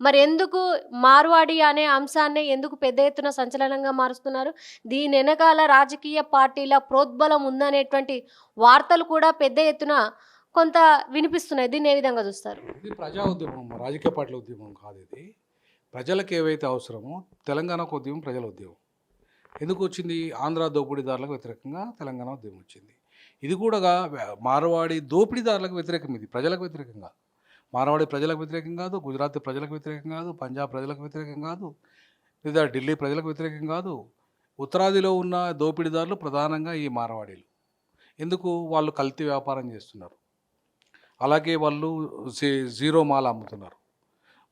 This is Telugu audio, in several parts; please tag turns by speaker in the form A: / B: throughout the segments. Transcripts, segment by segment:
A: మరి ఎందుకు మార్వాడి అనే అంశాన్ని ఎందుకు పెద్ద ఎత్తున సంచలనంగా మారుస్తున్నారు? దీని వెనకాల రాజకీయ పార్టీల ప్రోద్బలం ఉందనేటువంటి వార్తలు కూడా పెద్ద ఎత్తున కొంత వినిపిస్తున్నాయి. దీన్ని ఏ విధంగా చూస్తారు?
B: ఇది ప్రజా ఉద్యమం రాజకీయ పార్టీల ఉద్యమం కాదు ఇది. ప్రజలకు ఏవైతే అవసరమో తెలంగాణకు ఉద్యమం ప్రజల ఉద్యమం. ఎందుకు వచ్చింది? ఆంధ్ర దోపిడీదారులకు వ్యతిరేకంగా తెలంగాణ ఉద్యమం వచ్చింది. ఇది కూడా మార్వాడి దోపిడీదారులకు వ్యతిరేకం ఇది ప్రజలకు వ్యతిరేకంగా. మారవాడి ప్రజలకు వ్యతిరేకం కాదు గుజరాత్ ప్రజలకు వ్యతిరేకం కాదు పంజాబ్ ప్రజలకు వ్యతిరేకం కాదు లేదా ఢిల్లీ ప్రజలకు వ్యతిరేకం కాదు. ఉత్తరాదిలో ఉన్న దోపిడీదారులు ప్రధానంగా ఈ మారవాడీలు. ఎందుకు? వాళ్ళు కల్తీ వ్యాపారం చేస్తున్నారు. అలాగే వాళ్ళు జీరో మాల్ అమ్ముతున్నారు.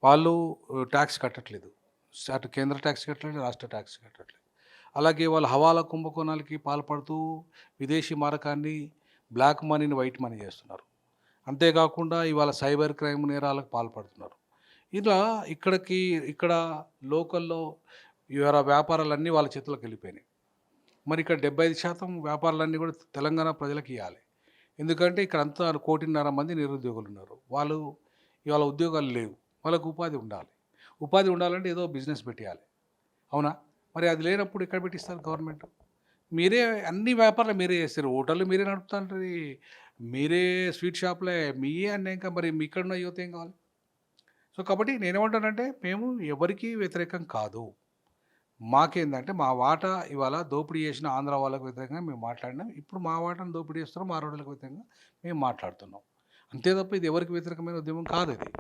B: వాళ్ళు ట్యాక్స్ కట్టట్లేదు. అటు కేంద్ర ట్యాక్స్ కట్టలేదు రాష్ట్ర ట్యాక్స్ కట్టట్లేదు. అలాగే వాళ్ళు హవాలా కుంభకోణాలకి పాల్పడుతూ విదేశీ మారకాన్ని బ్లాక్ మనీని వైట్ మనీ చేస్తున్నారు. అంతేకాకుండా ఇవాళ సైబర్ క్రైమ్ నేరాలకు పాల్పడుతున్నారు. ఇలా ఇక్కడికి ఇక్కడ లోకల్లో ఇవాళ వ్యాపారాలన్నీ వాళ్ళ చేతులకు వెళ్ళిపోయినాయి. మరి ఇక్కడ డెబ్బై ఐదు శాతం వ్యాపారాలన్నీ కూడా తెలంగాణ ప్రజలకు ఇవ్వాలి ఎందుకంటే ఇక్కడ అంతా కోటిన్నర మంది నిరుద్యోగులు ఉన్నారు వాళ్ళు ఇవాళ ఉద్యోగాలు లేవు. వాళ్ళకు ఉపాధి ఉండాలి. ఉపాధి ఉండాలంటే ఏదో బిజినెస్ పెట్టేయాలి. అవునా? మరి అది లేనప్పుడు ఎక్కడ పెట్టిస్తారు గవర్నమెంట్? మీరే అన్ని వ్యాపారాలు మీరే చేస్తారు. హోటళ్ళు మీరే నడుపుతాంటారు మీరే స్వీట్ షాప్లే మీయే అన్నాక మరి మీ ఇక్కడ ఉన్న యువత ఏం కావాలి? సో కాబట్టి నేనేమంటానంటే మేము ఎవరికీ వ్యతిరేకం కాదు. మాకేందంటే మా వాటా ఇవాళ దోపిడీ చేసిన ఆంధ్ర వాళ్ళకు వ్యతిరేకంగా మేము మాట్లాడినాం. ఇప్పుడు మా వాటాను దోపిడీ చేస్తున్నాం మా రోడ్లకు వ్యతిరేకంగా మేము మాట్లాడుతున్నాం. అంతే తప్ప ఇది ఎవరికి వ్యతిరేకమైన ఉద్యమం కాదు ఇది.